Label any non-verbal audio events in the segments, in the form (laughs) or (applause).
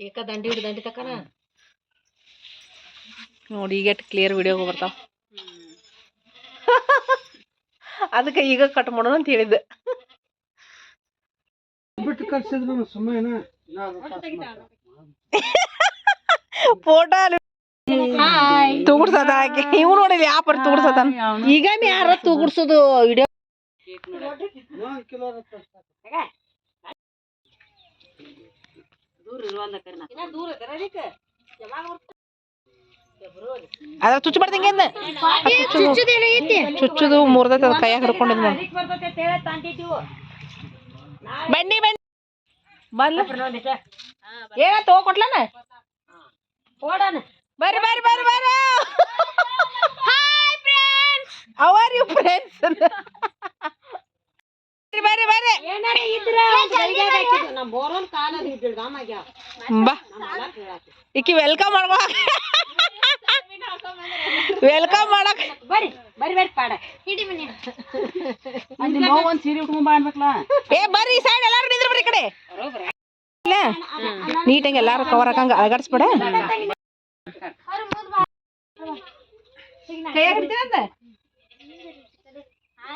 ಏಕ ದಂಡಿ ಹಿಡ್ ದಂಡಿ ತಕನ? ನೋಡಿ ಈಗ ಕ್ಲಿಯರ್ ವಿಡಿಯೋ ಬರ್ತಾವ. ಅದಕ್ಕೆ ಈಗ ಕಟ್ ಮಾಡೋಣ ಅಂತ ಹೇಳಿದ್ದೆ. ಬಿಟ್ಟು ಕಳ್ಸಿದ್ರು ಸುಮ್ಮನೆ ಫೋಟೋ ತೂಗುಡ್ಸದ ಇವ್ ತೂಗುಡ್ಸತಾನ ಈಗ ಯಾರ ತೂಗುಡ್ಸೋದು ವಿಡಿಯೋ ಅದ್ರ ಚುಚ್ಚು ಅಂದ ಚುಚ್ಚುದು ಮುರ್ದೈತೆ ಅದ ಕೈಯಾಗ ಹಿಡ್ಕೊಂಡಿದ್ ಬನ್ನಿ ಬನ್ನಿ. ಬರ್ಲ ಏನ ತಗೋಕೊಟ್ಲನ ಬರ್ರಿ ಬರ್ರಿ ಬರ್ರಿ ಬರ್ರಿ. Hi friends how are you friends ಬರ್ರಿ ಬರ್ರಿ. ಬಾ. ಈಕಿ ವೆಲ್ಕಮ್ ಮಾಡ್ಕೊ ವೆಲ್ಕಮ್ ಮಾಡಕ್. ಬರ್ರಿ ಬರ್ರಿ ಬರ್ರಿ ಪಾಡ. ಹಿಡಿ ಮನಿ. ಒಂದ್ ಸೀರೆ ಉಟ್ಕೊಂಡ್ ಬಾ ಅನ್ಬೇಕಲ್ಲ ಏ ಬರ್ರಿ ಈ ಸೈಡ್ ಎಲ್ಲಾರು ನಿಂದ್ರ ಬರ್ರಿ ಈ ಕಡೆ. ನೀಟಾಗಿ ಎಲ್ಲಾರು ಕವರ್ ಹಾಕಂಗ ಅಳಗಾಡ್ಸ್ಬೇಡ. ಕೈಯಾಗ ಹಿಡಿತೀರಂತ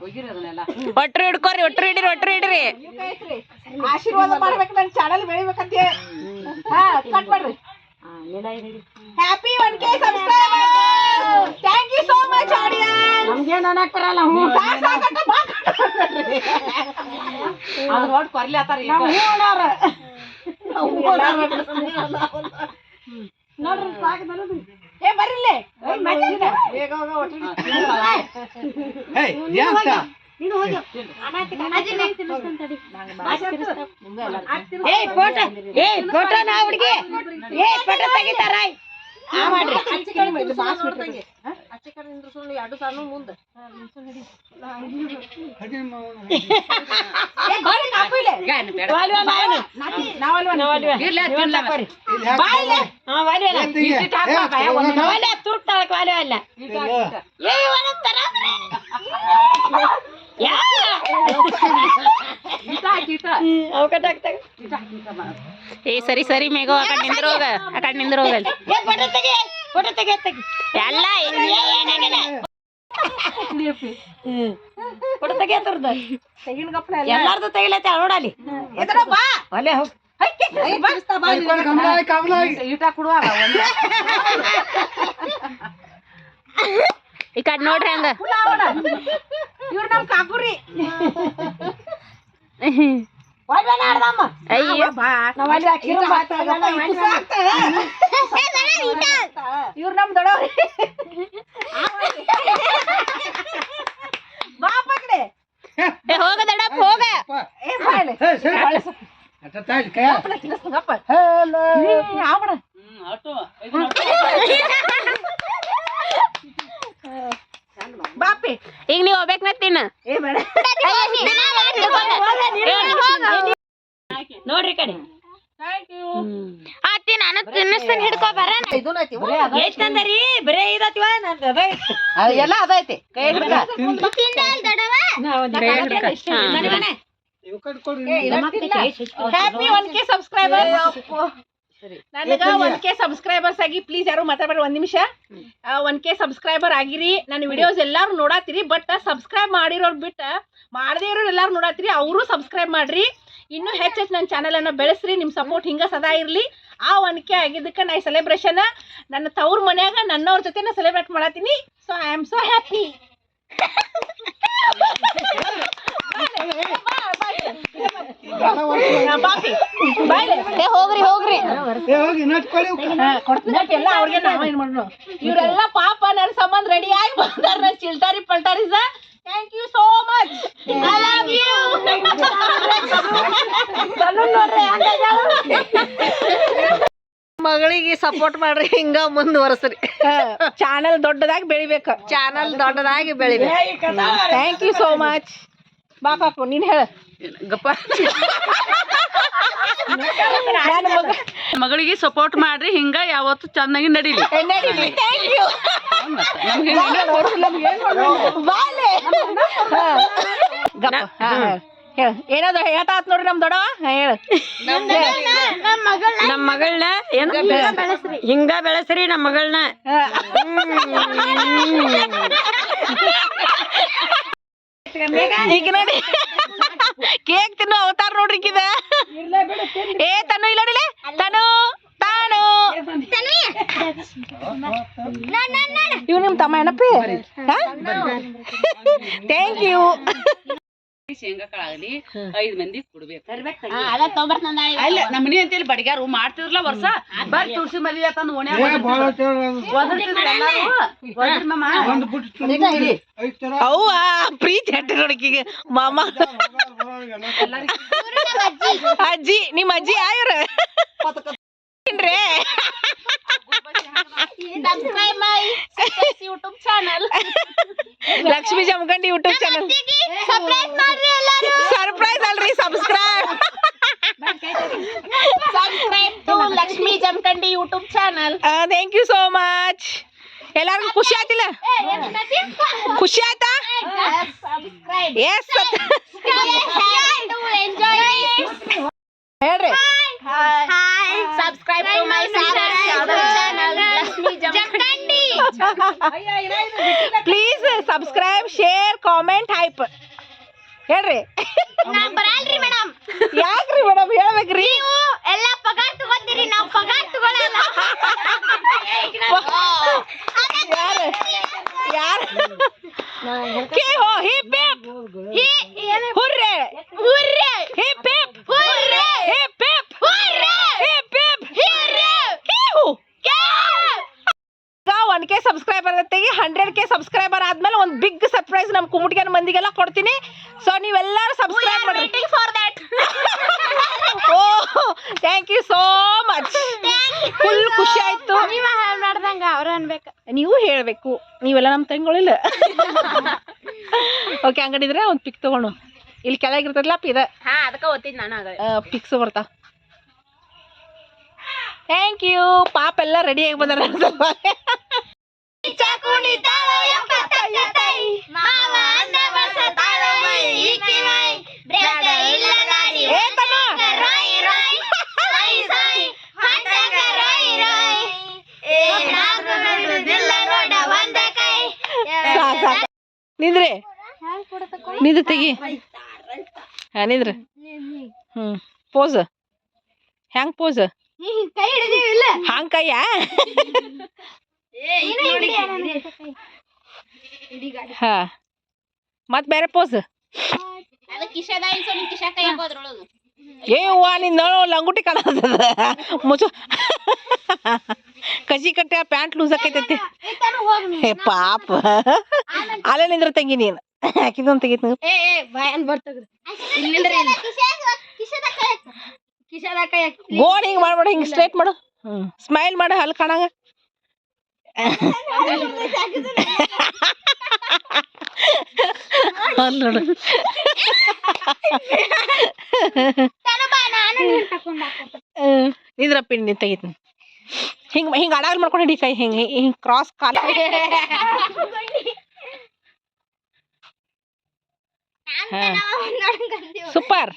ಒಟ್ರು ಹಿಡ್ಕೋರಿ ಒಟ್ರು ಹಿಡಿರಿ ಒಟ್ರು ಹಿಡಿರಿ. ಆಶೀರ್ವಾದ ಮಾಡ್ಬೇಕು ನನ್ ಚಾನಲ್ ಬೆಳಿಬೇಕಂತ ಹಾ ಕಟ್ ಮಾಡ್ರಿ. Happy one K subscriber thank you so much audience ನಮ್ಗೇನ್ ಅನ್ನಕ್ತಾರಲ್ಲ ಹ್ಞೂ. ಕೊರ್ಲಿ ಆತಾರ ಈಗ. ನೋಡ್ರಿ ಸಾಕು. ಏ ಬೇಗ ಹೋಗ ನೀನು ಹೋಗಿ. ಏ ಫೋಟೋ ಏ ಫೋಟೋ ನಾ ಹುಡುಗಿ. ಏ ಫೋಟೋ ತೆಗಿತಾರ. ಆ ಮಾಡ್ರಿ. ಎರಡು ಮುಂದೆ? ಏ, ಸರಿ ಸರಿ ಮೇಘ ಆ ಕಡೆ ನಿಂದ್ರೋಗ ಆ ಕಡೆ ನಿಂದ್ರೋಗ ಫೋಟೋ ತೆಗೆ ತೆಗಿ. ಎಲ್ಲ ಫೋಟೋ ತೆಗಿನ ಎಲ್ಲಾರ್ದು ತೆಗಿಲತ್ತೆ ನೋಡಲಿ ಬಾ. ಒಲೆ ಹೋಗ್. ಈ ಕಡೆ ನೋಡ್ರಿ ಹಂಗ ಇವ್ರು ನಮ್ ಕಾಕುರಿ. (laughs) ಅಯ್ಯೋ. ನಾವ್ ಅಲ್ಲಿ ಹಾಕಿರೋ (laughs) ಇವ್ರು ನಮ್ ದೊಡ್ಡವ್ರಿ. ಬಾಪ ಕಡೆ ಹೋಗ ದಡಪ್ಪ ಹೋಗ. ಅಪ್ಪ. ಏ ಬಾಯ್ಲೆ ಹೇ, ಸರಿ. ಅಟ್ಟ ತಾಳಿ, ಕೈ ಹಾಕು. ಗಪ್ಪ Hello. ಆವಣ ಬಾಪಿ ಈಗ ನೀವು ಹೋಗ್ಬೇಕು ನತ್ತಿನ ಏ ಬೇಡ ನೋಡ್ರಿ ಕಡೆ ಆತಿ ನಾನು ತಿನ್ನಿಸ್ತೀನಿ ಹಿಡ್ಕೊ ಬರ ಎಷ್ಟ್ ತಂದರಿ ಬರೇ ಇದತ್ವ ಎಲ್ಲ ಕೈ ಹಿಡ್ಕ. ಇವ್ ಕಡೆ. ಕೊಡ್ರಿ. ಹ್ಯಾಪಿ ಒನ್ ಕೆ ಸಬ್ಸ್ಕ್ರೈಬರ್ ನನಗ ಒನ್ ಕೆ ಸಬ್ಸ್ಕ್ರೈಬರ್ಸ್ ಆಗಿ ಪ್ಲೀಸ್ ಯಾರು ಮಾತಾಡ್ಬೇಡಿ ಒಂದ್ ನಿಮಿಷ. ಒನ್ ಕೆ ಸಬ್ಸ್ಕ್ರೈಬರ್ ಆಗಿರಿ. ನನ್ನ ವಿಡಿಯೋಸ್ ಎಲ್ಲಾರು ನೋಡಾತಿರಿ ಬಟ್ ಸಬ್ಸ್ಕ್ರೈಬ್ ಮಾಡಿರೋರ್ ಬಿಟ್ಟ ಮಾಡದೇ ಇರೋರು ಎಲ್ಲಾರು ನೋಡಾತಿರಿ ಅವರು ಸಬ್ಸ್ಕ್ರೈಬ್ ಮಾಡ್ರಿ. ಇನ್ನೂ ಹೆಚ್ಚು ಹೆಚ್ಚು ನನ್ನ ಚಾನಲನ್ನು ಅನ್ನ ಬೆಳೆಸ್ರಿ ನಿಮ್ಮ ಸಪೋರ್ಟ್ ಹಿಂಗೆ ಸದಾ ಇರಲಿ. ಆ ಒನಕೆ ಆಗಿದ್ದಕ್ಕೆ ನಾ ಸೆಲೆಬ್ರೇಷನ್ ನನ್ನ ತವ್ರ ಮನ್ಯಾಗ ನನ್ನವ್ರ ಜೊತೆ ನಾ celebrate ಮಾಡತ್ತೀನಿ so I am so happy ಹೋಗ್ರಿ ಹೋಗ್ರಿ. ಕೊಡ್ತೀನಿ. ಎಲ್ಲ ಅವ್ರಿಗೆ ನಾವ ಏನ್ ಮಾಡೋಣ ಇವರೆಲ್ಲ ಪಾಪ ನನ್ನ ಸಂಬಂಧ ರೆಡಿ ಆಗಿ ಬಂದಾರ ಚಿಲ್ಟಾರಿ thank you so much I love you ಮಗಳಿಗೆ ಸಪೋರ್ಟ್ ಮಾಡ್ರಿ ಹಿಂಗ ಮುಂದುವರ್ಸ್ರಿ. ಚಾನಲ್ ದೊಡ್ಡದಾಗಿ ಬೆಳಿಬೇಕು. ಚಾನಲ್ ದೊಡ್ಡದಾಗಿ ಬೆಳಿಬೇಕು. ಥ್ಯಾಂಕ್ ಯು ಸೋ ಮಚ್ ಬಾ ಪಾಪು ನೀನ್ ಹೇಳ. ಗಪ್ಪ. ಮಗ ಮಗಳಿಗೆ ಸಪೋರ್ಟ್ ಮಾಡ್ರಿ ಹಿಂಗ ಯಾವತ್ತು ಚೆನ್ನಾಗಿ ನಡೀಲಿ. ಥ್ಯಾಂಕ್ ಯು ಬಾಲೆ ಗಪ್ಪ ಹಾ, ಹಾ. ಹೇಳು. ಏನದು ಹೇಳ್ತಾತ್ ನೋಡ್ರಿ ನಮ್ ದೊಡ್ಡವ ಹೇಳ. ನಮ್ ಮಗಳನ್ನ ಏನ್? ಹಿಂಗ ಬೆಳೆಸ್ರಿ ನಮ್ ಮಗಳನ್ನ. ಈಗ ನೋಡಿ. ಕೇಕ್ ತಿನ್ನು ಅವತಾರ ನೋಡ್ರಿ ಈಕಿದ ಏ ತನು ಇಲ್ಲ ನೋಡಿಲೆ? ತನು ತಾನು. ಇವ್ ನಿಮ್ ತಮ್ಮ ಏನಪ್ಪಿ? ಥ್ಯಾಂಕ್ ಯು ಕಾಳಾಗಲಿ ಐದ್ ಮಂದಿ ಕೊಡ್ಬೇಕು. ಅಲ್ಲ ನಮ್ಮ ಮನಿ ಅಂತೇಳಿ ಬಡಿಗ್ಯಾರು ಮಾಡ್ತಿದ್ರಲ್ಲ ವರ್ಷ. ಬರ್ರಿ ತುಳಸಿ ಮದ್ವಿ ಆತಂದ್ ಓಣ್ಯಾಗ. ಅವ್ವ ಪ್ರೀತಿ ಹಟ್ಟಿ ನೋಡಕೀಗ ಮಾಮ. ಅಜ್ಜಿ. ನಿಮ್ಮ ಅಜ್ಜಿ ಯಾವ್ರ channel. Lakshmi Jamakhandi YouTube channel. Subscribe to Lakshmi Jamakhandi YouTube channel thank you so much ಎಲ್ಲಾರ್ಗು ಖುಷಿ ಆಯ್ತಿಲ್ಲ ಖುಷಿ ಆಯ್ತಾ ಎಸ್ ಹೇಳ್ರಿ subscribe to my channel Lakshmi Jamakhandi please subscribe share comment hype ಹೇಳ್ರಿ ಯಾಕ್ರಿ ಮೇಡಮ್ ಹೇಳ್ಬೇಕ್ರಿ ಎಲ್ಲ ಪಗಾರ್ ತಗೋತೀರಿ ನಾವು ಪಗಾರ್ ತಗೊಳಲ್ಲ. ಯಾರು? ಯಾರು? ಹೋ hip hip hurray hurray hip hip hurray hip hip hurray hip hip hurray ಕೀಹು. ಈಗ ಒನ್ ಕೆ ಸಬ್ಸ್ಕ್ರೈಬರ್ ತೆಗಿ ಹಂಡ್ರೆಡ್ ಕೆ ಸಬ್ಸ್ಕ್ರೈಬರ್ ಆದ್ಮೇಲೆ ಒಂದು ಬಿಗ್ ಸರ್ಪ್ರೈಸ್ ನಮ್ಮ ಕುಮುಟ್ಗಿನ ಮಂದಿಗೆಲ್ಲ ಕೊಡ್ತೀನಿ ಸೊ ನೀವೆಲ್ಲರೂ ಸಬ್ಸ್ಕ್ರೈಬ್ ಮಾಡಿ for that O thank you so much full ಖುಷಿ ಆಯ್ತು. ನೀವು ಮಾಡ್ದಂಗ ಅವ್ರ ಅನ್ಬೇಕು. ನೀವು ಹೇಳಬೇಕು. ನೀವೆಲ್ಲ ನಮ್ಮ ತಂಗಳಿಲ್ಲ. ಓಕೆ (laughs) ಹಂಗಡಿದ್ರೆ ಒಂದು ಪಿಕ್ ತಗೊಂಡು. ಇಲ್ಲಿ ಕೆಳಗಿರ್ತದಲ್ಲ ಪಿದ ಹಾ ಅದಕ್ಕೆ ಓದ್ತಿದ್ ನಾನು ಪಿಕ್ಸ್ ಬರ್ತಾ ಥ್ಯಾಂಕ್ ಯು ಪಾಪ ಎಲ್ಲ ರೆಡಿ ಆಗಿ ಬಂದಾರ ನಿಂದ್ರಿ. ನಿಂದ್ರ ತೆಗಿ. ಹಾ, ನಿಂದ್ರ. ಹ್ಮ್ ಪೋಸ್ ಹೆಂಗ್ ಪೋಸ್ ಹಂಗ್ ಕೈಯ? ಹಾ ಮತ್ ಬೇರೆ ಪೋಸ್ ಕಿಶ ಕೈ ಹಾಕೋದ್ರೊಳಗ. ಏ ಅವ್ವ ನಿನ್ ನೋಡು ಲಂಗುಟಿ ಕಾಣತದ ಮುಚ್ಚು ಕಸಿ ಕಟ್ಟೆ ಪ್ಯಾಂಟ್ ಲೂಸ್ ಆಕೈತೈತಿ ಏ ಪಾಪ ಅಲ್ಲೇ ನಿಂದ್ರ ತಂಗಿ ನೀನ್ ಹಾಕಿದೊಂದ್ ತೆಗಿತ್ ಏ ಏ ಬಾಯ್ ಅಂತ ಬರ್ತದ ಇಲ್ಲಿಂದ್ರ ಕಿಶದ ಕೈ ಕಿಶದ ಕೈ ಗೋಡ್ ಹಿಂಗ್ ಮಾಡ್ಬೇಡ ಹಿಂಗ್ ಸ್ಟ್ರೈಟ್ ಮಾಡು ಹ್ಮ್ ಸ್ಮೈಲ್ ಮಾಡು ಹಲ್ ಕಾಣಂಗ ಅಲ್ಲ್ ನೋಡು ನಾನು ತಕೊಂಡ ಹ್ಮ್. ನಿಂದ್ರಪ್ಪ ನೀನ್ ತೆಗಿತೀನಿ ಹಿಂಗೆ ಹಿಂಗೆ ಅಡಾಗಲ್ ಮಾಡ್ಕೊಂಡು ಹಿಡಿ ಕೈ ಹಿಂಗೆ ಹಿಂಗೆ ಕ್ರಾಸ್ ಕಾಲ್. ಸೂಪರ್.